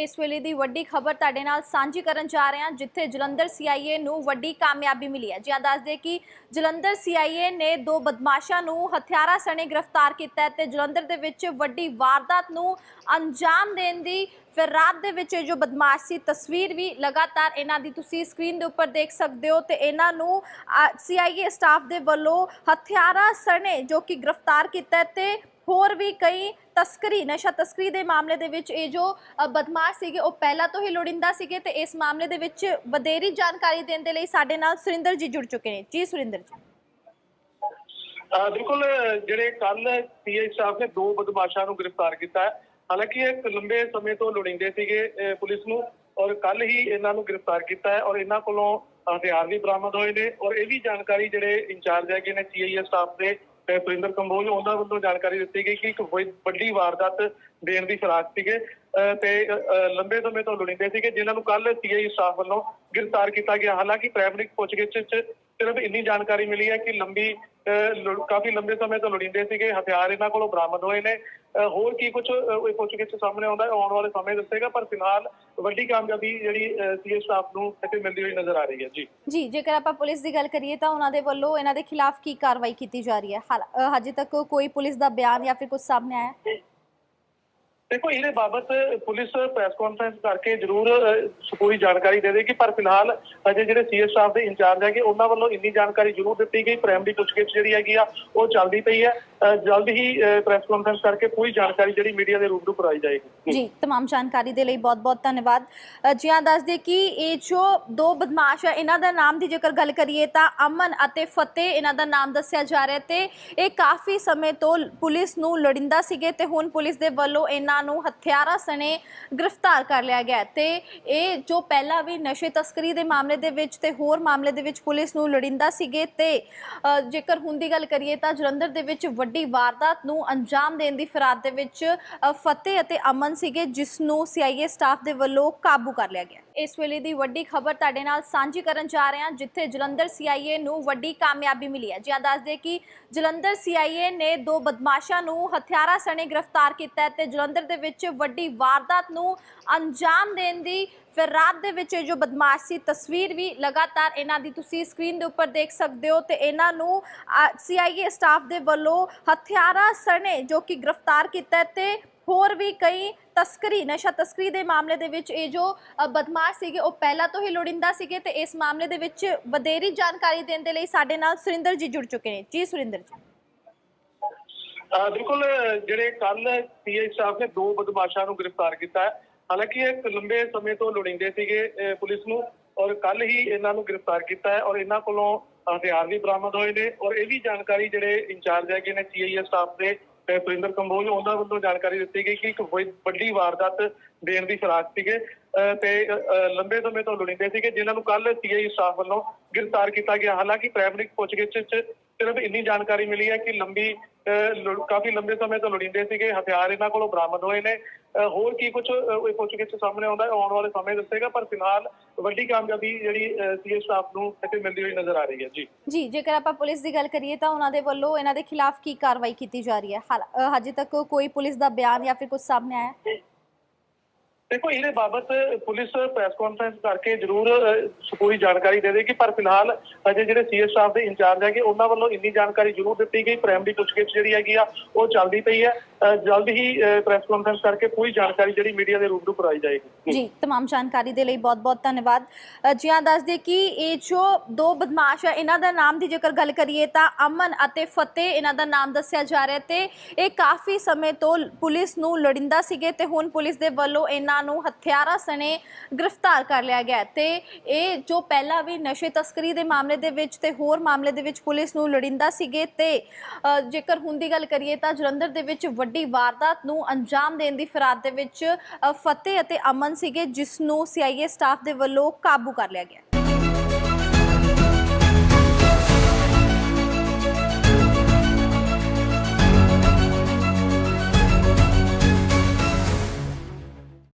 ਇਸ ਵੇਲੇ ਦੀ ਵੱਡੀ ਖਬਰ ਤੁਹਾਡੇ ਨਾਲ ਸਾਂਝੀ ਕਰਨ ਜਾ ਰਹੇ ਹਾਂ, ਜਿੱਥੇ ਜਲੰਧਰ ਸੀਆਈਏ ਨੂੰ ਵੱਡੀ ਕਾਮਯਾਬੀ ਮਿਲੀ ਹੈ। ਜੀ ਦੱਸਦੇ ਕਿ ਜਲੰਧਰ ਸੀਆਈਏ ਨੇ ਦੋ ਬਦਮਾਸ਼ਾਂ ਨੂੰ ਹਥਿਆਰਾਂ ਸਣੇ ਗ੍ਰਿਫਤਾਰ ਕੀਤਾ ਹੈ ਤੇ ਜਲੰਧਰ ਦੇ ਵਿੱਚ ਵੱਡੀ ਵਾਰਦਾਤ ਨੂੰ ਅੰਜਾਮ ਦੇਣ ਦੀ ਫਿਰ ਰਾਤ ਦੇ ਵਿੱਚ ਇਹ ਜੋ ਬਦਮਾਸ਼ ਸੀ, ਤਸਵੀਰ ਵੀ ਲਗਾਤਾਰ ਇਹਨਾਂ ਦੀ ਤੁਸੀਂ ਸਕਰੀਨ ਦੇ ਉੱਪਰ ਦੇਖ ਸਕਦੇ ਹੋ ਤੇ ਇਹਨਾਂ ਨੂੰ ਸੀਆਈਏ ਸਟਾਫ ਦੇ ਵੱਲੋਂ ਹਥਿਆਰਾਂ ਸਣੇ ਜੋ ਕਿ ਗ੍ਰਿਫਤਾਰ ਕੀਤਾ ਹੈ ਤੇ ਹੋਰ ਵੀ ਕਈ ਤਸਕਰੀ, ਨਸ਼ਾ ਤਸਕਰੀ ਦੇ ਮਾਮਲੇ ਦੇ ਵਿੱਚ ਇਹ ਜੋ ਬਦਮਾਸ਼ ਸੀਗੇ, ਉਹ ਪਹਿਲਾਂ ਤੋਂ ਹੀ ਲੋੜਿੰਦਾ ਸੀਗੇ ਤੇ ਇਸ ਮਾਮਲੇ ਦੇ ਵਿੱਚ ਵਧੇਰੀ ਜਾਣਕਾਰੀ ਦੇਣ ਦੇ ਲਈ ਸਾਡੇ ਨਾਲ ਸੁਰਿੰਦਰ ਜੀ ਜੁੜ ਚੁੱਕੇ ਨੇ। ਜੀ ਸੁਰਿੰਦਰ ਜੀ। ਅਹ ਬਿਲਕੁਲ ਅਹ ਜਿਹੜੇ ਕੱਲ ਸੀਆਈ ਸਾਹਿਬ ਨੇ ਦੋ ਬਦਮਾਸ਼ਾਂ ਨੂੰ ਗ੍ਰਿਫਤਾਰ ਕੀਤਾ ਹੈ। ਹਾਲਾਂਕਿ ਇਹ ਲੰਬੇ ਸਮੇਂ ਤੋਂ ਲੋੜੀਂਦੇ ਸੀਗੇ ਅਹ ਪੁਲਿਸ ਨੂੰ, ਔਰ ਕੱਲ ਹੀ ਇਹਨਾਂ ਨੂੰ ਗ੍ਰਿਫਤਾਰ ਕੀਤਾ ਹੈ ਔਰ ਇਹਨਾਂ ਕੋਲੋਂ ਹਥਿਆਰ ਵੀ ਬਰਾਮਦ ਹੋਏ ਨੇ ਔਰ ਇਹ ਵੀ ਜਾਣਕਾਰੀ ਜਿਹੜੇ ਇੰਚਾਰਜ ਹੈਗੇ ਨੇ ਸੀਆਈਏ ਸਟਾਫ ਦੇ ਅਹ ਸੁਰਿੰਦਰ ਕੰਬੋਜ, ਉਹਨਾਂ ਵੱਲੋਂ ਜਾਣਕਾਰੀ ਦਿੱਤੀ ਗਈ ਕਿ ਇੱਕ ਵੱਡੀ ਵਾਰਦਾਤ ਦੇਣ ਦੀ ਫਿਰਾਕ ਸੀਗੇ। ਅਹ ਤੇ, ਅਹ ਲੰਬੇ ਸਮੇਂ ਤੋਂ ਲੋੜੀਂਦੇ ਸੀਗੇ, ਜਿਨ੍ਹਾਂ ਨੂੰ ਕੱਲ ਸੀਆਈ ਸਟਾਫ ਵੱਲੋਂ ਗ੍ਰਿਫਤਾਰ ਕੀਤਾ ਗਿਆ। ਹਾਲਾਂਕਿ, ਪ੍ਰਾਇਮਰੀ ਪੁੱਛਗਿੱਛ 'ਚ ਸਿਰਫ ਇੰਨੀ ਜਾਣਕਾਰੀ ਮਿਲੀ ਹੈ ਕਿ ਲੰਬੀ ਕਾਫੀ ਲੰਬੇ ਸਮੇਂ ਤੋਂ ਲੋੜੀਂਦੇ ਸੀਗੇ, ਹਥਿਆਰ ਇਹਨਾਂ ਕੋਲੋਂ ਬਰਾਮਦ ਹੋਏ ਨੇ। ਹੋਰ ਕੀ ਕੁਝ ਇਹ ਪੁੱਛਗਿੱਛ ਸਾਹਮਣੇ ਆਉਂਦਾ ਹੈ, ਆਉਣ ਵਾਲੇ ਸਮੇਂ ਦੱਸੇਗਾ, ਪਰ ਫਿਲਹਾਲ ਵੱਡੀ ਕਾਮਯਾਬੀ ਜਿਹੜੀ ਸੀਏ ਸਟਾਫ ਨੂੰ ਇੱਥੇ ਮਿਲਦੀ ਹੋਈ ਨਜ਼ਰ ਆ ਰਹੀ ਹੈ। ਜੀ। ਜੀ, ਜੇਕਰ ਆਪਾਂ ਪੁਲਿਸ ਦੀ ਗੱਲ ਕਰੀਏ ਤਾਂ ਉਹਨਾਂ ਦੇ ਵੱਲੋਂ ਇਹਨਾਂ ਦੇ ਖਿਲਾਫ ਕੀ ਕਾਰਵਾਈ ਕੀਤੀ ਜਾ ਰਹੀ ਹੈ? ਹਜੇ ਤੱਕ ਕੋਈ ਪੁਲਿਸ ਦਾ ਬਿਆਨ ਜਾਂ ਫਿਰ ਕੁਝ ਸਾਹਮਣੇ ਆਇਆ ਹੈ? ਦੇਖੋ ਇਹਦੇ ਬਾਬਤ ਪੁਲਿਸ ਪ੍ਰੈਸ ਕਾਨਫਰੰਸ ਕਰਕੇ ਜ਼ਰੂਰ ਅਹ, ਪੂਰੀ ਜਾਣਕਾਰੀ ਦੇ ਦੇਗੀ ਪਰ ਫਿਲਹਾਲ ਅਜੇ ਜਿਹੜੇ ਸੀਐਸ ਸਟਾਫ ਦੇ ਇੰਚਾਰਜ ਹੈਗੇ ਉਹਨਾਂ ਵੱਲੋਂ ਇੰਨੀ ਜਾਣਕਾਰੀ ਜ਼ਰੂਰ ਦਿੱਤੀ ਗਈ ਪ੍ਰਾਇਮਰੀ ਪੁੱਛਗਿੱਛ ਜਿਹੜੀ ਹੈਗੀ ਆ ਉਹ ਚੱਲਦੀ ਪਈ ਹੈ ਅਹ, ਜਲਦ ਹੀ ਪ੍ਰੈਸ ਕਾਨਫਰੰਸ ਕਰਕੇ ਪੂਰੀ ਜਾਣਕਾਰੀ ਜਿਹੜੀ ਮੀਡੀਆ ਦੇ ਰੂਬਰੂ ਕਰਾਈ ਜਾਏਗੀ ਜੀ तमाम ਜਾਣਕਾਰੀ ਦੇ ਲਈ ਬਹੁਤ-ਬਹੁਤ ਧੰਨਵਾਦ ਅ, ਜੀ ਹਾਂ ਦੱਸ ਦੇ ਕਿ ਇਹ ਜੋ ਦੋ ਬਦਮਾਸ਼ ਹੈ ਇਹਨਾਂ ਦਾ ਨਾਮ ਦੀ ਜੇਕਰ ਗੱਲ ਕਰੀਏ ਤਾਂ ਅਮਨ ਅਤੇ ਫਤਿਹ ਇਹਨਾਂ ਦਾ ਨਾਮ ਦੱਸਿਆ ਜਾ ਰਿਹਾ ਤੇ ਇਹ ਕਾਫੀ ਸਮੇਂ ਤੋਂ ਪੁਲਿਸ ਨੂੰ ਲੜਿੰਦਾ ਸੀਗੇ ਤੇ ਹੁਣ ਪੁਲਿਸ ਦੇ ਵੱਲੋਂ ਇਹਨਾਂ ਨੂੰ ਹਥਿਆਰਾਂ ਸਣੇ ਗ੍ਰਿਫਤਾਰ ਕਰ ਲਿਆ ਗਿਆ ਤੇ ਇਹ ਜੋ ਪਹਿਲਾਂ ਵੀ ਨਸ਼ੇ ਤਸਕਰੀ ਦੇ ਮਾਮਲੇ ਦੇ ਵਿੱਚ ਤੇ ਹੋਰ ਮਾਮਲੇ ਦੇ ਵਿੱਚ ਪੁਲਿਸ ਨੂੰ ਲੜਿੰਦਾ ਸੀਗੇ ਤੇ ਜੇਕਰ ਹੁਣ ਦੀ ਗੱਲ ਕਰੀਏ ਤਾਂ ਜਲੰਧਰ ਦੇ ਵਿੱਚ ਵੱਡੀ ਵਾਰਦਾਤ ਨੂੰ ਅੰਜਾਮ ਦੇਣ ਦੀ ਫਰਾਦ ਦੇ ਵਿੱਚ ਫਤਿਹ ਅਤੇ ਅਮਨ ਸੀਗੇ, ਜਿਸ ਨੂੰ ਸੀਆਈਏ ਸਟਾਫ ਦੇ ਵੱਲੋਂ ਕਾਬੂ ਕਰ ਲਿਆ ਗਿਆ ਇਸ ਵੇਲੇ ਦੀ ਵੱਡੀ ਖਬਰ ਤੁਹਾਡੇ ਨਾਲ ਸਾਂਝੀ ਕਰਨ ਜਾ ਰਹੇ ਹਾਂ, ਜਿੱਥੇ ਜਲੰਧਰ ਸੀਆਈਏ ਨੂੰ ਵੱਡੀ ਕਾਮਯਾਬੀ ਮਿਲੀ ਹੈ। ਜੀ ਦੱਸਦੇ ਕਿ ਜਲੰਧਰ ਸੀਆਈਏ ਨੇ ਦੋ ਬਦਮਾਸ਼ਾਂ ਨੂੰ ਹਥਿਆਰਾਂ ਸਣੇ ਗ੍ਰਿਫਤਾਰ ਕੀਤਾ ਹੈ ਤੇ ਜਲੰਧਰ ਦੇ ਵਿੱਚ ਵੱਡੀ ਵਾਰਦਾਤ ਨੂੰ ਅੰਜਾਮ ਦੇਣ ਦੀ ਫਿਰ ਰਾਤ ਦੇ ਵਿੱਚ ਇਹ ਜੋ ਬਦਮਾਸ਼ ਸੀ, ਤਸਵੀਰ ਵੀ ਲਗਾਤਾਰ ਇਹਨਾਂ ਦੀ ਤੁਸੀਂ ਸਕਰੀਨ ਦੇ ਉੱਪਰ ਦੇਖ ਸਕਦੇ ਹੋ ਤੇ ਇਹਨਾਂ ਨੂੰ ਸੀਆਈਏ ਸਟਾਫ ਦੇ ਵੱਲੋਂ ਹਥਿਆਰਾਂ ਸਣੇ ਜੋ ਕਿ ਗ੍ਰਿਫਤਾਰ ਕੀਤਾ ਤੇ ਹੋਰ ਵੀ ਕਈ ਤਸਕਰੀ, ਨਸ਼ਾ ਤਸਕਰੀ ਦੇ ਮਾਮਲੇ ਦੇ ਵਿੱਚ ਇਹ ਜੋ ਬਦਮਾਸ਼ ਸੀਗੇ, ਉਹ ਪਹਿਲਾਂ ਤੋਂ ਹੀ ਲੋੜਿੰਦਾ ਸੀਗੇ ਤੇ ਇਸ ਮਾਮਲੇ ਦੇ ਵਿੱਚ ਵਧੇਰੀ ਜਾਣਕਾਰੀ ਦੇਣ ਦੇ ਲਈ ਸਾਡੇ ਨਾਲ ਸੁਰਿੰਦਰ ਜੀ ਜੁੜ ਚੁੱਕੇ ਨੇ। ਜੀ ਸੁਰਿੰਦਰ ਜੀ। ਬਿਲਕੁਲ, ਜਿਹੜੇ ਕੱਲ ਸੀਆਈ ਸਟਾਫ ਨੇ ਦੋ ਬਦਮਾਸ਼ਾਂ ਨੂੰ ਗ੍ਰਿਫਤਾਰ ਕੀਤਾ ਹੈ। ਹਾਲਾਂਕਿ ਇਹ ਲੰਬੇ ਸਮੇਂ ਤੋਂ ਲੋੜੀਂਦੇ ਸੀਗੇ ਪੁਲਿਸ ਨੂੰ, ਔਰ ਕੱਲ ਹੀ ਇਹਨਾਂ ਨੂੰ ਗ੍ਰਿਫਤਾਰ ਕੀਤਾ ਹੈ ਔਰ ਇਹਨਾਂ ਕੋਲੋਂ ਹਥਿਆਰ ਵੀ ਬਰਾਮਦ ਹੋਏ ਨੇ ਔਰ ਇਹ ਵੀ ਜਾਣਕਾਰੀ ਜਿਹੜੇ ਇੰਚਾਰਜ ਹੈਗੇ ਨੇ ਸੀਆਈਏ ਸਟਾਫ ਦੇ ਅਹ ਸੁਰਿੰਦਰ ਕੰਬੋਜ ਉਹਨਾਂ ਵੱਲੋਂ ਜਾਣਕਾਰੀ ਦਿੱਤੀ ਗਈ ਕਿ ਇੱਕ ਵੱਡੀ ਵਾਰਦਾਤ ਦੇਣ ਦੀ ਫਿਰਾਕ ਸੀਗੇ। ਅਹ ਤੇ ਅਹ, ਲੰਬੇ ਸਮੇਂ ਤੋਂ ਲੁੜੀਂਦੇ ਸੀਗੇ ਜਿਨ੍ਹਾਂ ਨੂੰ ਕੱਲ ਸੀਆਈ ਸਟਾਫ ਵੱਲੋਂ ਗ੍ਰਿਫਤਾਰ ਕੀਤਾ ਗਿਆ। ਹਾਲਾਂਕਿ ਪ੍ਰਾਇਮਰੀ ਪੁੱਛਗਿੱਛ 'ਚ ਸਿਰਫ ਇੰਨੀ ਜਾਣਕਾਰੀ ਮਿਲੀ ਹੈ ਕਿ ਲੰਬੀ ਕਾਫੀ ਲੰਬੇ ਸਮੇਂ ਤੋਂ ਲੋੜੀਂਦੇ ਸੀਗੇ, ਹਥਿਆਰ ਇਹਨਾਂ ਕੋਲੋਂ ਬਰਾਮਦ ਹੋਏ ਨੇ। ਹੋਰ ਕੀ ਕੁਝ ਇਹ ਪੁੱਛਗਿੱਛ ਸਾਹਮਣੇ ਆਉਂਦਾ ਹੈ, ਆਉਣ ਵਾਲੇ ਸਮੇਂ ਦੱਸੇਗਾ, ਪਰ ਫਿਲਹਾਲ ਵੱਡੀ ਕਾਮਯਾਬੀ ਜਿਹੜੀ ਸੀਏ ਸਟਾਫ ਨੂੰ ਇੱਥੇ ਮਿਲਦੀ ਹੋਈ ਨਜ਼ਰ ਆ ਰਹੀ ਹੈ। ਜੀ। ਜੀ, ਜੇਕਰ ਆਪਾਂ ਪੁਲਿਸ ਦੀ ਗੱਲ ਕਰੀਏ ਤਾਂ ਉਹਨਾਂ ਦੇ ਵੱਲੋਂ ਇਹਨਾਂ ਦੇ ਖਿਲਾਫ ਕੀ ਕਾਰਵਾਈ ਕੀਤੀ ਜਾ ਰਹੀ ਹੈ? ਹਜੇ ਤੱਕ ਕੋਈ ਪੁਲਿਸ ਦਾ ਬਿਆਨ ਜਾਂ ਫਿਰ ਕੁਝ ਸਾਹਮਣੇ ਆਇਆ ਹੈ? ਦੇਖੋ ਇਹਦੇ ਬਾਬਤ ਪੁਲਿਸ ਪ੍ਰੈਸ ਕਾਨਫਰੰਸ ਕਰਕੇ ਜ਼ਰੂਰ ਅਹ, ਪੂਰੀ ਜਾਣਕਾਰੀ ਦੇ ਦੇਗੀ ਪਰ ਫਿਲਹਾਲ ਅਜੇ ਜਿਹੜੇ ਸੀਐਸ ਸਟਾਫ ਦੇ ਇੰਚਾਰਜ ਹੈਗੇ ਉਹਨਾਂ ਵੱਲੋਂ ਇੰਨੀ ਜਾਣਕਾਰੀ ਜ਼ਰੂਰ ਦਿੱਤੀ ਗਈ ਪ੍ਰਾਇਮਰੀ ਪੁੱਛਗਿੱਛ ਜਿਹੜੀ ਹੈਗੀ ਆ ਉਹ ਚੱਲਦੀ ਪਈ ਹੈ ਅਹ, ਜਲਦ ਹੀ ਪ੍ਰੈਸ ਕਾਨਫਰੰਸ ਕਰਕੇ ਪੂਰੀ ਜਾਣਕਾਰੀ ਜਿਹੜੀ ਮੀਡੀਆ ਦੇ ਰੂਬਰੂ ਕਰਾਈ ਜਾਏਗੀ ਜੀ तमाम ਜਾਣਕਾਰੀ ਦੇ ਲਈ ਬਹੁਤ-ਬਹੁਤ ਧੰਨਵਾਦ ਅ, ਜੀ ਹਾਂ ਦੱਸ ਦੇ ਕਿ ਇਹ ਜੋ ਦੋ ਬਦਮਾਸ਼ ਹੈ ਇਹਨਾਂ ਦਾ ਨਾਮ ਦੀ ਜੇਕਰ ਗੱਲ ਕਰੀਏ ਤਾਂ ਅਮਨ ਅਤੇ ਫਤਿਹ ਇਹਨਾਂ ਦਾ ਨਾਮ ਦੱਸਿਆ ਜਾ ਰਿਹਾ ਤੇ ਇਹ ਕਾਫੀ ਸਮੇਂ ਤੋਂ ਪੁਲਿਸ ਨੂੰ ਲੜਿੰਦਾ ਸੀਗੇ ਤੇ ਹੁਣ ਪੁਲਿਸ ਦੇ ਵੱਲੋਂ ਇਹਨਾਂ ਜਿਨ੍ਹਾਂ ਨੂੰ ਹਥਿਆਰਾਂ ਸਣੇ ਗ੍ਰਿਫਤਾਰ ਕਰ ਲਿਆ ਗਿਆ ਤੇ ਇਹ ਜੋ ਪਹਿਲਾਂ ਵੀ ਨਸ਼ੇ ਤਸਕਰੀ ਦੇ ਮਾਮਲੇ ਦੇ ਵਿੱਚ ਤੇ ਹੋਰ ਮਾਮਲੇ ਦੇ ਵਿੱਚ ਪੁਲਿਸ ਨੂੰ ਲੋੜਿੰਦਾ ਸੀਗੇ ਤੇ ਜੇਕਰ ਹੁਣ ਦੀ ਗੱਲ ਕਰੀਏ ਤਾਂ ਜਲੰਧਰ ਦੇ ਵਿੱਚ ਵੱਡੀ ਵਾਰਦਾਤ ਨੂੰ ਅੰਜਾਮ ਦੇਣ ਦੀ ਫਰਾਦ ਦੇ ਵਿੱਚ ਫਤਿਹ ਅਤੇ ਅਮਨ ਸੀਗੇ, ਜਿਸ ਨੂੰ ਸੀਆਈਏ ਸਟਾਫ ਦੇ ਵੱਲੋਂ ਕਾਬੂ ਕਰ ਲਿਆ ਗਿਆ